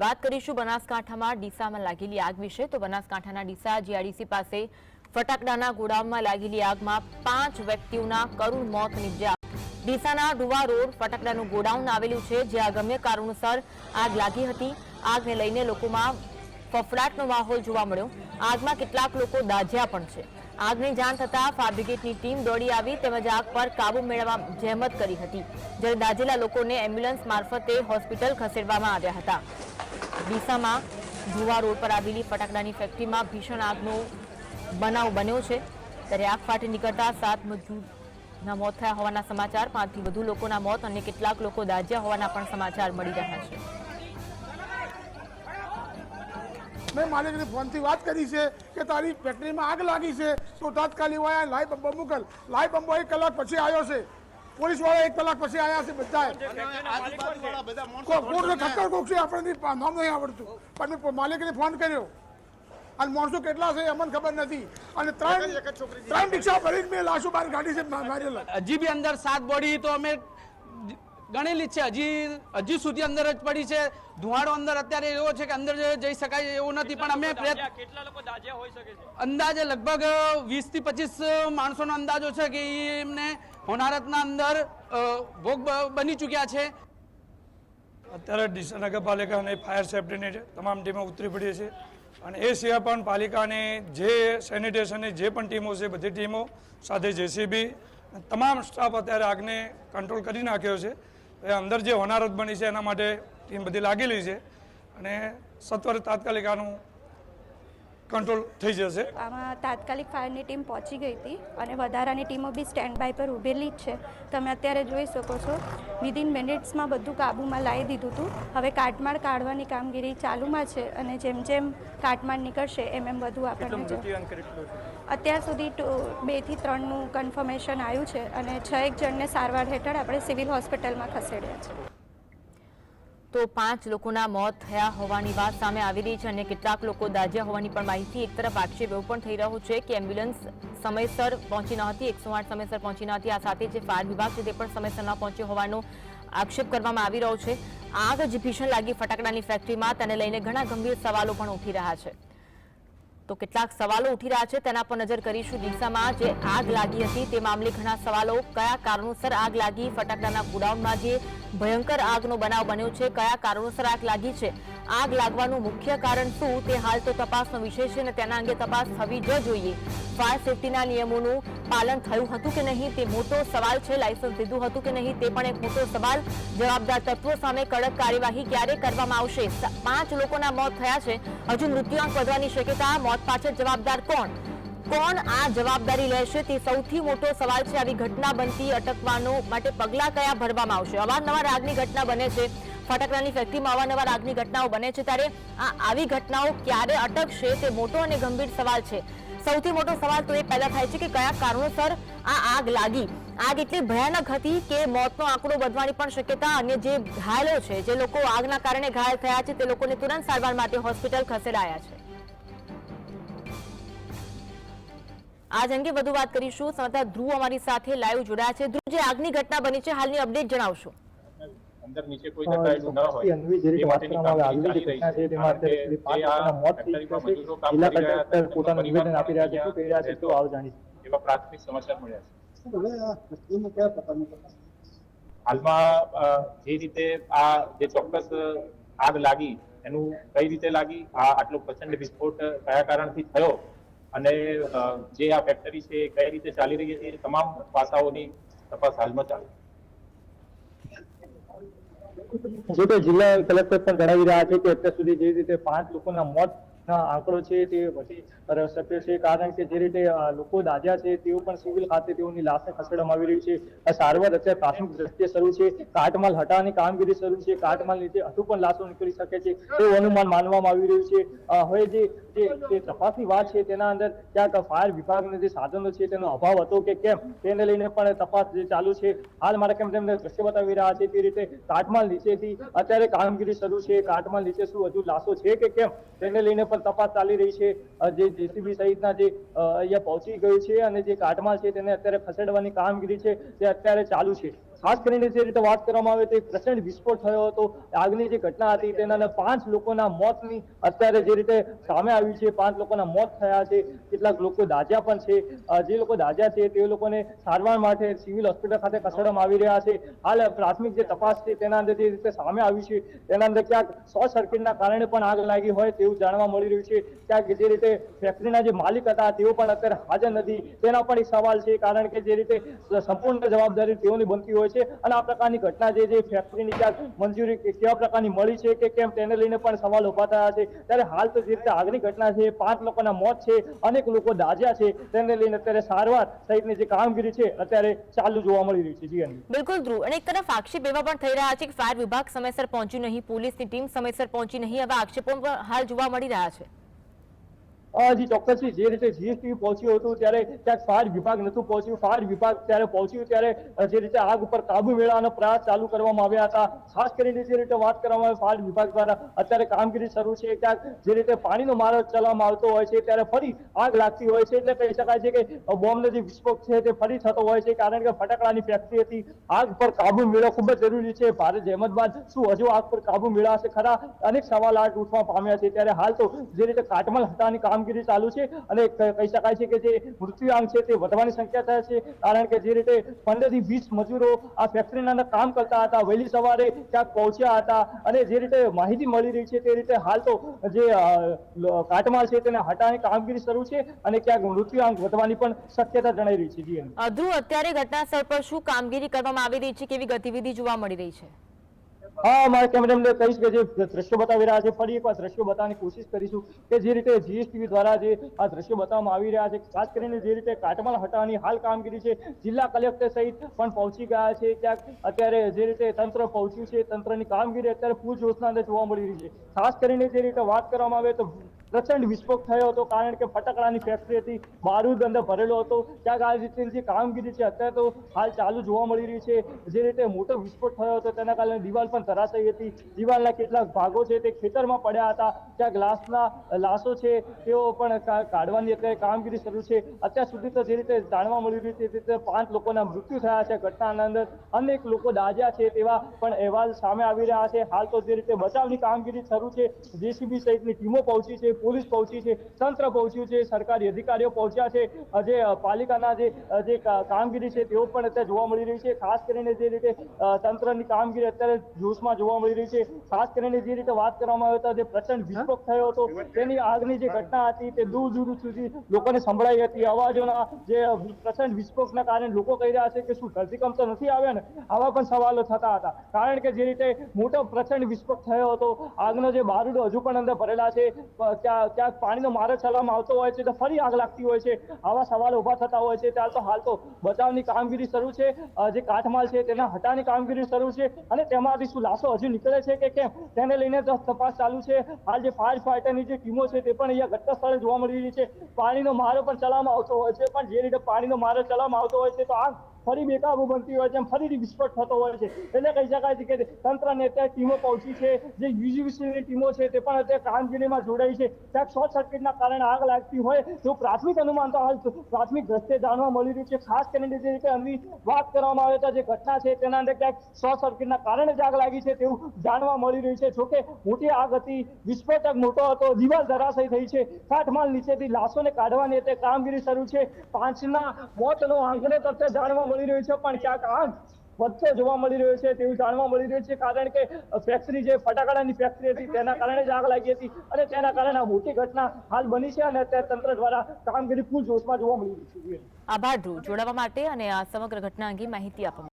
વાત કરીશું બનાસકાંઠામાં ડીસામાં લાગેલી આગ વિશે. તો બનાસકાંઠાના ડીસા જીઆરડીસી પાસે ફટાકડાના ગોડાઉનમાં લાગેલી આગમાં પાંચ વ્યક્તિઓના કરુણ મોત નિપજ્યા. ડીસાના ડુવા રોડ ફટાકડાનું ગોડાઉન આવેલું છે જ્યાં ગમ્ય કારણોસર આગ લાગી હતી. આગને લઈને લોકોમાં ફફડાટનો માહોલ જોવા મળ્યો. આગમાં કેટલાક લોકો દાઝ્યા પણ છે. આગની જાણ થતાં ફાયર બ્રિગેડની ટીમ દોડી આવી તેમજ આગ પર કાબુ મેળવવા જહેમત કરી હતી. જ્યારે દાઝેલા લોકોને એમ્બ્યુલન્સ મારફતે હોસ્પિટલ ખસેડવામાં આવ્યા હતા. ડીસામાં ધુવા રોડ પર આવેલી ફટાકડાની ફેક્ટરીમાં ભીષણ આગનો બનાવ બન્યો છે. ત્યારે આગ ફાટી નીકળતા સાત મજૂરના મોત થયા હોવાના સમાચાર. પાંચથી વધુ લોકોના મોત અને કેટલાક લોકો દાજ્યા હોવાના પણ સમાચાર મળી રહ્યા છે. મેં માલિકને ફોનથી વાત કરી છે કે તારી ફેક્ટરીમાં આગ લાગી છે. તો તાત્કાલિક લાઈવ બંબો મોકલ. લાઈવ બંબો એક કલાક પછી આવ્યો છે. પોલીસવાળા એક કલાક પછી આવ્યા છે બધા કોર્ટનો ઠક્કર કોક છે આપણને નામ નહીં આવડતું. પણ મેં માલિકને ફોન કર્યો. અને માણસો કેટલા છે અમને ખબર નથી. અને ત્રણ ત્રણ રિક્ષા ભરીને મેં લાશો બહાર ગાડી છે મારેલા. હજી બી અંદર સાત બોડી તો અમે ગણેલી જ છે. હજી હજી સુધી અંદર જ પડી છે. ધુવાડો અંદર અત્યારે એવો છે કે અંદર જઈ શકાય એવું નથી પણ અમે કેટલા લોકો દાજ્યા હોઈ શકે છે? અંદાજે લગભગ વીસથી પચીસ માણસોનો અંદાજો છે કે એમને હોનારતના અંદર ભોગ બની ચૂક્યા છે. અત્યારે ડીસા નગરપાલિકા અને ફાયર સેફટીની તમામ ટીમો ઉતરી પડી છે અને એ સિવાય પણ પાલિકાની જે સેનિટેશનની જે પણ ટીમો છે, બધી ટીમો સાથે જેસીબી તમામ સ્ટાફ અત્યારે આગને કંટ્રોલ કરી નાખ્યો છે. એ અંદર જે હોનારત બની છે, એના માટે ટીમ બધી લાગેલી છે અને સત્વરે તાત્કાલિક આનું કંટ્રોલ થઈ જશે. આમાં તાત્કાલિક ફાયરની ટીમ પહોંચી ગઈ હતી અને વધારાની ટીમો બી સ્ટેન્ડ બાય પર ઊભેલી જ છે. તમે અત્યારે જોઈ શકો છો વિધિન મિનિટ્સમાં બધું કાબૂમાં લાવી દીધું હતું. હવે કાટમાળ કાઢવાની કામગીરી ચાલુમાં છે અને જેમ જેમ કાટમાળ નીકળશે એમ એમ બધું આપણને અત્યાર સુધી બેથી બેથી ત્રણનું કન્ફર્મેશન આવ્યું છે અને છ એક જણને સારવાર હેઠળ આપણે સિવિલ હોસ્પિટલમાં ખસેડ્યા છે. તો પાંચ લોકોના મોત થયા હોવાની વાત સામે આવી રહી છે અને કેટલાક લોકો દાઝ્યા હોવાની પણ માહિતી એક તરફ આક્ષેપ એવો પણ થઈ રહ્યો છે કે એમ્બ્યુલન્સ સમયસર પહોંચી ન હતી એકસો આઠ સમયસર પહોંચી ન હતી. આ સાથે જે ફાયર વિભાગ છે તે પણ સમયસર ન પહોંચ્યો હોવાનો આક્ષેપ કરવામાં આવી રહ્યો છે. આગ જ ભીષણ લાગી ફટાકડાની ફેક્ટરીમાં તેને લઈને ઘણા ગંભીર સવાલો પણ ઉઠી રહ્યા છે. તો કેટલાક સવાલો ઉઠી રહ્યા છે, તેના પર નજર કરીશું ડીસામાં જે આગ લાગી હતી. તે મામલે ઘણા સવાલો, કયા કારણોસર આગ લાગી, ફટાકડાના ગોડાઉનમાં જે ભયંકર આગનો બનાવ બન્યો છે, કયા કારણોસર આગ લાગી છે આગ લાગવાનું મુખ્ય કારણ શું તે હાલ તો તપાસનો વિષય છે અને તેના અંગે તપાસ થવી જ જોઈએ. ફાયર સેફટીના નિયમોનું પાલન થયું હતું કે નહીં તે મોટો સવાલ છે. લાયસન્સ લીધું હતું કે નહીં તે પણ એક મોટો સવાલ. જવાબદાર તત્વો સામે કડક કાર્યવાહી ક્યારે કરવામાં આવશે? પાંચ લોકોના મોત થયા છે. હજુ મૃત્યુઆંક વધવાની શક્યતા, મોત પાછળ જવાબદાર કોણ? કોણ આ જવાબદારી લેશે તે સૌથી મોટો સવાલ છે. આવી ઘટના બનતી અટકવાનો માટે પગલાં કયા ભરવામાં આવશે? અવારનવાર આગની ઘટના બને છે. ફટાકડાની ફેક્ટરીમાં અવારનવાર આગની ઘટનાઓ બને છે ત્યારે આ આવી ઘટનાઓ ક્યારે અટકશે તે મોટો અને ગંભીર સવાલ છે. સૌથી મોટો સવાલ તો એ પેદા થાય છે કે કયા કારણોસર આ આગ લાગી? આગ એટલી ભયાનક હતી કે મોતનો આંકડો વધવાની પણ શક્યતા અને જે ઘાયલો છે, જે લોકો આગના કારણે ઘાયલ થયા છે, તે લોકોને તુરંત સારવાર માટે હોસ્પિટલ ખસેડાયા છે. આજ અંગે વધુ વાત કરીશું. સંવાદદાતા ધ્રુવ અમારી સાથે લાઈવ જોડાયા છે. ધ્રુવ, જે આગની ઘટના બની છે, હાલની અપડેટ જણાવશો? અંદર નીચે કોઈ જગ્યાએ ન હોય. જે રીતે એ માટેની કામગીરી જે ચાલી રહી ઘટના છે તેમાં અત્યારે પાંચ આ મોત થઈ ફેક્ટરીમાં છે મજૂરો કામ જિલ્લા કરી રહ્યા કલેક્ટર પોતાનું નિવેદન આપી રહ્યા છે શું કહી રહ્યા છે તો આવ જાણી એવા પ્રાથમિક સમાચાર મળ્યા છે. હાલમાં જે રીતે આ જે ચોક્કસ આગ લાગી એનું કઈ રીતે લાગી આ આટલો પ્રચંડ વિસ્ફોટ કયા કારણથી થયો અને જે આ ફેક્ટરી છે કઈ રીતે ચાલી રહી છે એ તમામ પાસાઓની તપાસ હાલમાં ચાલુ. જો કે જિલ્લા કલેક્ટર પણ જણાવી રહ્યા છે કે અત્યાર સુધી જે રીતે પાંચ લોકોના મોત આંકડો છે તે વધી શક્ય છે, કારણ કે જે રીતે લોકો દાઝ્યા છે, તેઓ પણ સિવિલ ખાતે તેઓની લાશને ખસેડવામાં આવી રહી છે. સારવાર અત્યારે પ્રાથમિક દ્રષ્ટિએ શરૂ છે. કાટમાલ હટાવવાની કામગીરી શરૂ છે. કાટમાલ નીચે હજુ પણ લાશો નીકળી શકે છે. તેવું અનુમાન માનવામાં આવી રહ્યું છે. હવે જે તપાસની વાત છે તેના અંદર ક્યાંક ફાયર વિભાગના જે સાધનો છે તેનો અભાવ હતો કે કેમ, તેને લઈને પણ તપાસ જે ચાલુ છે. હાલ મારા કેમ તેમને દ્રશ્ય બતાવી રહ્યા છે તે રીતે કાટમાલ નીચેથી અત્યારે કામગીરી શરૂ છે. કાટમાલ નીચે શું હજુ લાશો છે કે કેમ, તેને લઈને પણ તપાસ ચાલી રહી છે. જે જેસીબી સહિતના જે અહીંયા પહોંચી ગયું છે અને જે કાટમાલ છે તેને અત્યારે ખસેડવાની કામગીરી છે તે અત્યારે ચાલુ છે. ખાસ કરીને જે રીતે વાત કરવામાં આવે તો પ્રચંડ વિસ્ફોટ થયો હતો. આગની જે ઘટના હતી તેના પાંચ લોકોના મોતની અત્યારે જે રીતે સામે આવ્યું છે, પાંચ લોકોના મોત થયા છે, કેટલાક લોકો દાજ્યા પણ છે. જે લોકો દાજ્યા છે તે લોકોને સારવાર માટે સિવિલ હોસ્પિટલ ખાતે ખસેડવામાં આવી રહ્યા છે. હાલ પ્રાથમિક જે તપાસ છે તેના અંદર જે રીતે સામે આવ્યું છે, તેના અંદર ક્યાંક શોર્ટ સર્કિટના કારણે પણ આગ લાગી હોય તેવું જાણવા મળી રહ્યું છે. ક્યાંક જે રીતે ફેક્ટરીના જે માલિક હતા તેઓ પણ અત્યારે હાજર નથી. તેના પણ એક સવાલ છે કારણ કે જે રીતે સંપૂર્ણ જવાબદારી તેઓની બનતી હોય છે અને આ પ્રકારની ઘટના જે છે ફેક્ટરીની ક્યાં મંજૂરી કેવા પ્રકારની મળી છે કે કેમ તેને લઈને પણ સવાલ ઊભા થયા છે. ત્યારે હાલ તો જે રીતે આગની ઘટના છે, પાંચ લોકોના મોત છે, અનેક લોકો દાજ્યા છે, તેને લઈને અત્યારે સારવાર સહિતની જે કામગીરી છે અત્યારે ચાલુ જોવા મળી રહી છે. જી બિલકુલ ધ્રુવ. અને એક તરફ આક્ષેપ એવા પણ થઈ રહ્યા છે કે ફાયર વિભાગ સમયસર પહોંચ્યું નહીં, પોલીસની ટીમ સમયસર પહોંચી નહીં હવે આક્ષેપો પણ હાલ જોવા મળી રહ્યા છે. જી ચોક્કસથી જે રીતે જીએસટી પહોંચ્યું હતું ત્યારે ક્યાંક ફાયર વિભાગ નતું પહોંચ્યું. ફાયર વિભાગ ત્યારે પહોંચ્યું ત્યારે જે રીતે આગ ઉપર કાબુ મેળવવાનો પ્રયાસ ચાલુ કરવામાં આવ્યા હતા. ખાસ કરીને જે રીતે વાત કરવામાં આવે ફાયર વિભાગ દ્વારા, અત્યારે કામગીરી શરૂ છે. ક્યાંક જે રીતે પાણીનો મારો ચલાવવામાં આવતો હોય છે, ત્યારે ફરી આગ લાગતી હોય છે. એટલે કહી શકાય છે કે બોમ્બનો જે વિસ્ફોટ છે તે ફરી થતો હોય છે, કારણ કે ફટાકડાની ફેક્ટરી હતી. આગ પર કાબુ મેળવવો ખૂબ જ જરૂરી છે. ભારત જહેમત બાદ શું હજુ આગ પર કાબુ મેળવશે? ખરા અનેક સવાલ આગ ઉઠવા પામ્યા છે. ત્યારે હાલ તો જે રીતે કાટમાળ હટાવવાની કામગીરી ચાલુ છે અને કહી શકાય છે કે જે મૃત્યુઆંક છે તે વધવાની શક્યતા છે. કારણ કે જે રીતે પંદરથી વીસ મજૂરો આ ફેક્ટરીના કામ કરતા હતા, વહેલી સવારે ક્યાંક પહોંચ્યા હતા અને જે રીતે માહિતી મળી રહી છે તે રીતે હાલ તો જે કાટમાળ છે તેને હટાવવાની કામગીરી શરૂ છે અને ક્યાંક મૃત્યુઆંક વધવાની પણ શક્યતા જણાઈ રહી છે. ધ્રુવ અત્યારે ઘટના સ્થળ પર શું કામગીરી કરવામાં આવી રહી છે, કેવી ગતિવિધિ જોવા મળી રહી છે? હા, મારા કેમેરામેનને કહીશ કે જે દ્રશ્યો બતાવી રહ્યા છે, ફરી એકવાર દ્રશ્યો બતાવવાની કોશિશ કરીશું કે જે રીતે જીએસટીવી દ્વારા જે આ દ્રશ્યો બતાવવામાં આવી રહ્યા છે, ખાસ કરીને જે રીતે કાટમાળ હટાવવાની હાલ કામગીરી છે, જિલ્લા કલેક્ટર સહિત પણ પહોંચી ગયા છે, ક્યાંક અત્યારે જે રીતે તંત્ર પહોંચ્યું છે, તંત્રની કામગીરી અત્યારે પૂરજોશના અંદર જોવા મળી રહી છે. ખાસ કરીને જે રીતે વાત કરવામાં આવે તો પ્રચંડ વિસ્ફોટ થયો હતો કારણ કે ફટાકડાની ફેક્ટરી હતી, બારૂદ અંદર ભરેલો હતો. ત્યાં આ રીતની કામગીરી છે. અત્યારે તો હાલ ચાલુ જોવા મળી રહી છે. જે રીતે મોટો વિસ્ફોટ થયો હતો, તેના કારણે દિવાલ પણ ધરાશાયી હતી. દિવાલના કેટલાક ભાગો છે તે ખેતરમાં પડ્યા હતા. ત્યાં ગ્લાસના લાશો છે, તેઓ પણ કાઢવાની અત્યારે કામગીરી શરૂ છે. અત્યાર સુધી તો જે રીતે જાણવા મળી રહ્યું છે, તે રીતે પાંચ લોકોના મૃત્યુ થયા છે. ઘટનાના અંદર અનેક લોકો દાજ્યા છે તેવા પણ અહેવાલ સામે આવી રહ્યા છે. હાલ તો જે રીતે બચાવની કામગીરી શરૂ છે, જેસીબી સહિતની ટીમો પહોંચી છે. પોલીસ પહોંચી છે, તંત્ર પહોંચ્યું છે, સરકારી અધિકારીઓ પહોંચ્યા છે. જે પાલિકાના જે કામગીરી છે તેઓ પણ અત્યારે જોવા મળી રહી છે. ખાસ કરીને જે રીતે તંત્રની કામગીરી અત્યારે જોશમાં જોવા મળી રહી છે. ખાસ કરીને જે રીતે વાત કરવામાં આવે તો જે પ્રચંડ વિસ્ફોટ થયો હતો. તેની આગની જે ઘટના હતી તે દૂર દૂર સુધી લોકોને સંભળાઈ હતી. અવાજોના જે પ્રચંડ વિસ્ફોટના કારણે લોકો કહી રહ્યા છે કે શું ધરતીકંપ તો નથી આવ્યા ને? આવા પણ સવાલો થતા હતા. કારણ કે જે રીતે મોટો પ્રચંડ વિસ્ફોટ થયો હતો, આગનો જે બારૂદો હજુ પણ અંદર ભરેલા છે. ક્યાંક પાણીનો મારો ચલાવવામાં આવતો હોય છે, તો ફરી આગ લાગતી હોય છે. આવા સવાલ ઊભા થતા હોય છે, ત્યારે તો હાલ તો બચાવની કામગીરી શરૂ છે. જે કાટમાળ છે, તેના હટાની કામગીરી શરૂ છે. અને તેમાંથી શું લાશો હજુ નીકળે છે કે કેમ, તેને લઈને તપાસ ચાલુ છે. હાલ જે ફાયર ફાઈટરની જે ટીમો છે, તે પણ અહીંયા ઘટના સ્થળે જોવા મળી રહી છે. પાણીનો મારો પણ ચલાવવામાં આવતો હોય છે, પણ જે રીતે પાણીનો મારો ચલાવવામાં આવતો હોય છે, તો આગ ફરી બેકાબુ બનતી હોય છે ફરીથી વિસ્ફોટ થતો હોય છે. એટલે કહી શકાય છે કે તંત્રને અત્યારે ટીમો પહોંચી છે. જે યુજીવીસીની ટીમો છે તે પણ અત્યારે કામગીરીમાં જોડાઈ છે. ક્યાંક શોર્ટ સર્કિટના કારણે આગ લાગતી હોય તો પ્રાથમિક અનુમાન તો હાલ પ્રાથમિક દ્રષ્ટિએ જાણવા મળી રહ્યું છે. ખાસ કરીને જે રીતે અન્વી વાત કરવામાં આવે તો જે ઘટના છે તેના અંદર ક્યાંક શોર્ટ સર્કિટના કારણે જ આગ લાગી છે તેવું જાણવા મળી રહ્યું છે. જોકે મોટી આગ હતી, વિસ્ફોટક મોટો હતો, દિવાલ ધરાશય થઈ છે. કાટમાળ નીચેથી લાશોને કાઢવાની અત્યારે કામગીરી શરૂ છે. પાંચના મોતનો આંકડો તો અત્યારે જાણવા મળી રહ્યું છે, પણ ક્યાંક આગ વધતો જોવા મળી રહ્યો છે તેવું જાણવા મળી રહ્યું છે, કારણ કે ફેક્ટરી જે ફટાકડાની ફેક્ટરી હતી, તેના કારણે જ આગ લાગી હતી અને તેના કારણે આ મોટી ઘટના હાલ બની છે અને અત્યારે તંત્ર દ્વારા કામગીરી ફૂલ જોશમાં જોવા મળી રહી છે આભાર જોડાવા માટે અને આ સમગ્ર ઘટના અંગે માહિતી આપવા.